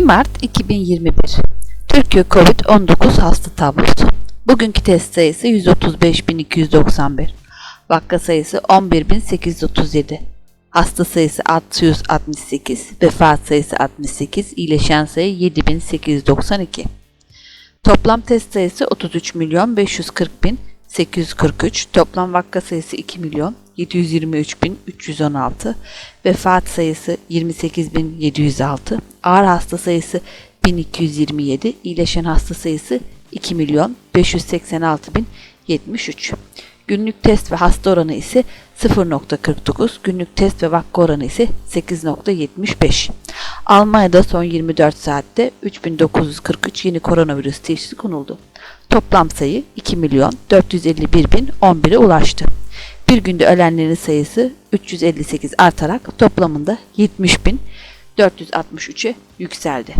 2 Mart 2021 Türkiye Covid-19 hasta tablosu. Bugünkü test sayısı 135.291. Vaka sayısı 11.837. Hasta sayısı 668. Vefat sayısı 68. iyileşen sayı 7.892. Toplam test sayısı 33 milyon 540 bin 843. Toplam vaka sayısı 2 milyon 723 bin 316. Vefat sayısı 28 bin 706. Ağır hasta sayısı 1227. İyileşen hasta sayısı 2 milyon 586 bin 73. Günlük test ve hasta oranı ise 0.49, günlük test ve vaka oranı ise 8.75. Almanya'da son 24 saatte 3943 yeni koronavirüs teşhisi konuldu. Toplam sayı 2 milyon 451 bin 11'e ulaştı. Bir günde ölenlerin sayısı 358 artarak toplamında 70 bin 463'e yükseldi.